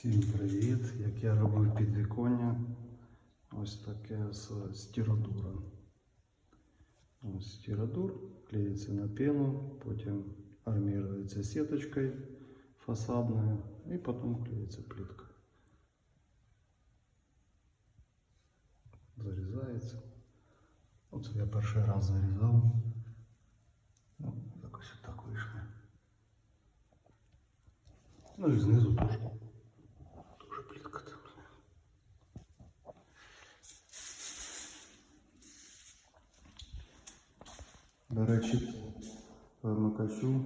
Всім привіт! Як я робив підвіконня, ось таке з стіродура. Ось стіродур клеїться на пену, потім армірується сіточкою фасадною і потім клеїться плитка. Зарізається. Оце я перший раз зарізав. Ну, якось так вийшло. Ну і знизу теж. До речі, вимикачу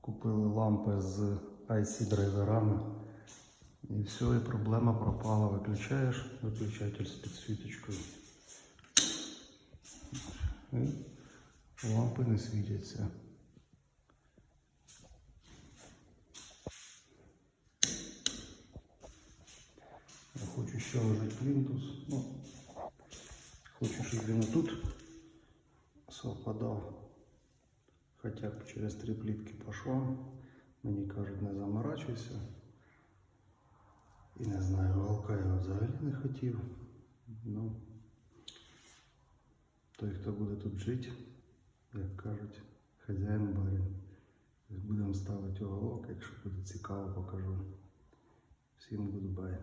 купили лампи з IC драйверами. І все, і проблема пропала. Виключаєш виключатель з підсвіточкою. І лампи не світяться. Я хочу ще ложити плінтус. Ну, хочу, щоб він тут совпадав. Хоча б через три плітки пішло. Мені кажуть, не заморачуйся. І не знаю, галка я взагалі не хотів. Ну, той, хто буде тут жити, як кажуть, хазяїн барин. Будемо ставити уголок, якщо буде цікаво, покажу. Всім гудбай.